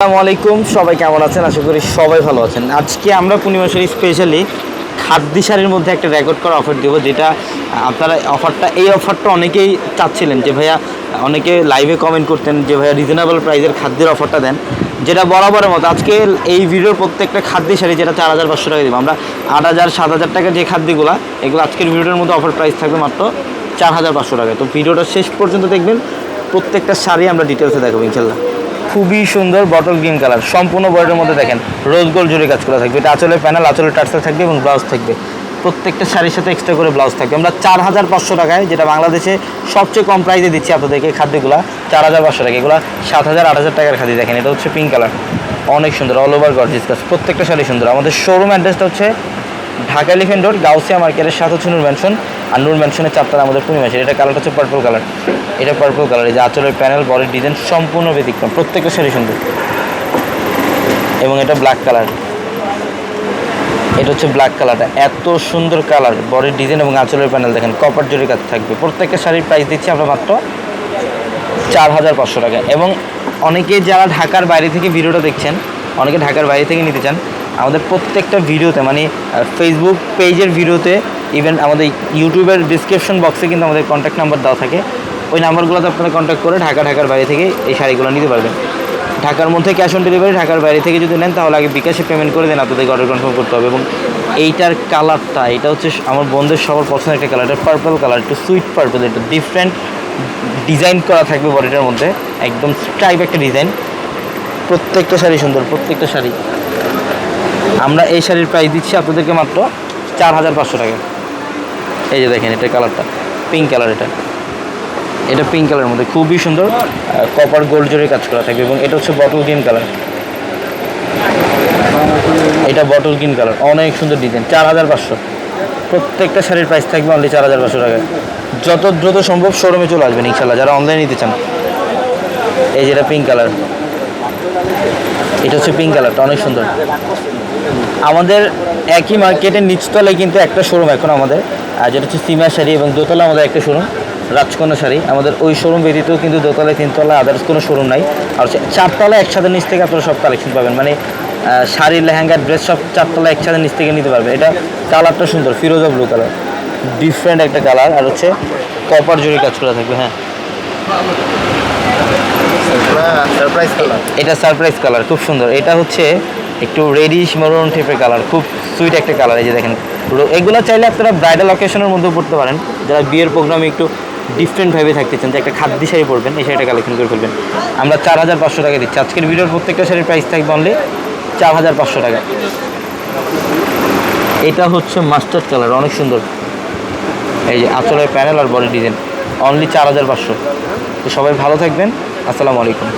আসসালামু আলাইকুম, সবাই কেমন আছেন? আশা করি সবাই ভালো আছেন। আজকে আমরা পূর্ণিমাশারি স্পেশালি খাদ্যি শাড়ির মধ্যে একটা রেকর্ড করা অফার দেবো, যেটা আপনারা অফারটা এই অফারটা অনেকেই চাচ্ছিলেন যে ভাইয়া, অনেকে লাইভে কমেন্ট করতেন যে ভাইয়া রিজনেবল প্রাইসের খাদ্যের অফারটা দেন। যেটা বরাবরের মতো, আজকে এই ভিডিওর প্রত্যেকটা খাদ্য শাড়ি যেটা চার হাজার পাঁচশো টাকা দেবো। আমরা আট হাজার, সাত হাজার টাকার যে খাদ্যগুলো, এগুলো আজকের ভিডিওর মধ্যে অফার প্রাইস থাকবে মাত্র চার হাজার পাঁচশো টাকা তো ভিডিওটা শেষ পর্যন্ত দেখবেন, প্রত্যেকটা শাড়ি আমরা ডিটেলসে দেখাবো ইনশাল্লাহ খুবই সুন্দর বটল গ্রিন কালার সম্পূর্ণ বডির মধ্যে দেখেন রোজ গোল্ড জুড়ে কাজ করা থাকবে। এটা আঁচলের প্যানেল আঁচলের টার্সেল থাকবে এবং ব্লাউজ থাকবে। প্রত্যেকটা শাড়ির সাথে এক্সট্রা করে ব্লাউজ থাকবে। আমরা চার হাজার পাঁচশো টাকায়, যেটা বাংলাদেশে সবচেয়ে কম প্রাইসে দিচ্ছি আপনাদেরকে খাদ্যগুলো, চার হাজার পাঁচশো টাকা। এগুলো সাত হাজার, আট হাজার টাকার খাদ্য। দেখেন, এটা হচ্ছে পিঙ্ক কালার অনেক সুন্দর অল ওভার গর্জিস কাজ। প্রত্যেকটা শাড়ি সুন্দর। আমাদের শোরুম অ্যাড্রেসটা হচ্ছে ঢাকা এলিফেন্ট রোড গাউসিয়া মার্কেটের সাথে হচ্ছে নূর ম্যানশন আর নূর ম্যানশনের চারতলা আমাদের পূর্ণিমাসের এটা কালারটা হচ্ছে পার্পল কালার এটা পার্পল কালার এই যে আঁচলের প্যানেল বডির ডিজাইন সম্পূর্ণ ব্যতিক্রম, প্রত্যেকটা শাড়ি সুন্দর। এবং এটা ব্ল্যাক কালার এটা হচ্ছে ব্ল্যাক কালারটা এত সুন্দর কালার বডির ডিজাইন এবং আঁচলের প্যানেল দেখেন কপার জরি কাজ থাকবে। প্রত্যেকটা শাড়ির প্রাইস দিচ্ছি আমরা মাত্র চার হাজার পাঁচশো টাকা এবং অনেকে যারা ঢাকার বাইরে থেকে ভিডিওটা দেখছেন, অনেকে ঢাকার বাইরে থেকে নিতে চান, আমাদের প্রত্যেকটা ভিডিওতে মানে ফেসবুক পেজের ভিডিওতে ইভেন আমাদের ইউটিউবের ডিসক্রিপশন বক্সে কিন্তু আমাদের কন্ট্যাক্ট নাম্বার দেওয়া থাকে। ওই নাম্বারগুলোতে আপনারা কন্ট্যাক্ট করে ঢাকা, ঢাকার বাইরে থেকে এই শাড়িগুলো নিতে পারবেন। ঢাকার মধ্যে ক্যাশ অন ডেলিভারি ঢাকার বাইরে থেকে যদি নেন তাহলে আগে বিকাশে পেমেন্ট করে দেন, আপনাদেরকে অর্ডার কনফার্ম করতে হবে। এবং এইটার কালারটা এটা হচ্ছে আমার বন্ধুদের সবার পছন্দের একটা কালার এটা পার্পল কালার একটু সুইট পার্পল একটু ডিফারেন্ট ডিজাইন করা থাকবে বডিটার মধ্যে। একদম টাইপ একটা ডিজাইন প্রত্যেকটা শাড়ি সুন্দর, প্রত্যেকটা শাড়ি। আমরা এই শাড়ির প্রাইস দিচ্ছি আপনাদেরকে মাত্র চার হাজার পাঁচশো টাকা। এই যে দেখেন এটা কালারটা পিঙ্ক কালার এটা। এটা পিঙ্ক কালারের মধ্যে খুবই সুন্দর কপার গোল্ড জোরে কাজ করা থাকবে এবং এটা হচ্ছে বটল গ্রিন কালার এটা বটল গ্রিন কালার অনেক সুন্দর ডিজাইন চার হাজার পাঁচশো। প্রত্যেকটা শাড়ির প্রাইস থাকবে অনলি চার হাজার পাঁচশো টাকা যত দ্রুত সম্ভব শোরুমে চলে আসবেন ইনশাল্লাহ যারা অনলাইনে নিতে চান। এই যেটা পিঙ্ক কালার এটা হচ্ছে পিঙ্ক কালারটা অনেক সুন্দর। আমাদের একই মার্কেটের নিচতলায় কিন্তু একটা শোরুম এখন আমাদের। আর যেটা হচ্ছে সীমা শাড়ি এবং দোতলা আমাদের একটা শোরুম রাজকন্যা শাড়ি। আমাদের ওই শোরুম ব্যতীত কিন্তু দোতলায় তিনতলা আদার্স কোনো শোরুম নাই। আর হচ্ছে চারতলা একসাথে নিচ থেকে আপনারা সব কালেকশন পাবেন। মানে শাড়ি লেহেঙ্গা ড্রেস সব চারতলা একসাথে নিচ থেকে নিতে পারবেন এটা কালারটা সুন্দর ফিরোজা ব্লু কালার ডিফারেন্ট একটা কালার আর হচ্ছে কপার জুড়ে কাজ করা থাকবে হ্যাঁ। সারপ্রাইজ কালার এটা সারপ্রাইজ কালার খুব সুন্দর। এটা হচ্ছে একটু রেডিশ মরুন টাইপের কালার খুব সুইট একটা কালার এই যে দেখেন। এগুলো চাইলে আপনারা ব্রাইডাল অকেশনের মধ্যেও পড়তে পারেন। যারা বিয়ের প্রোগ্রামে একটু ডিফারেন্ট ভাবে থাকতে চান, যে একটা খাদ্য শাড়ি পরবেন, এই শাড়িটা কালেকশন করে ফেলবেন। আমরা চার হাজার পাঁচশো টাকা দিচ্ছি। আজকের ভিডিওর প্রত্যেকটা শাড়ির প্রাইস থাকবে অনলি চার হাজার পাঁচশো টাকা। এটা হচ্ছে মাস্টার্ড কালার অনেক সুন্দর। এই যে আঁচলের প্যানেল আর বডি ডিজাইন অনলি চার হাজার পাঁচশো। তো সবাই ভালো থাকবেন। আসসালামু আলাইকুম।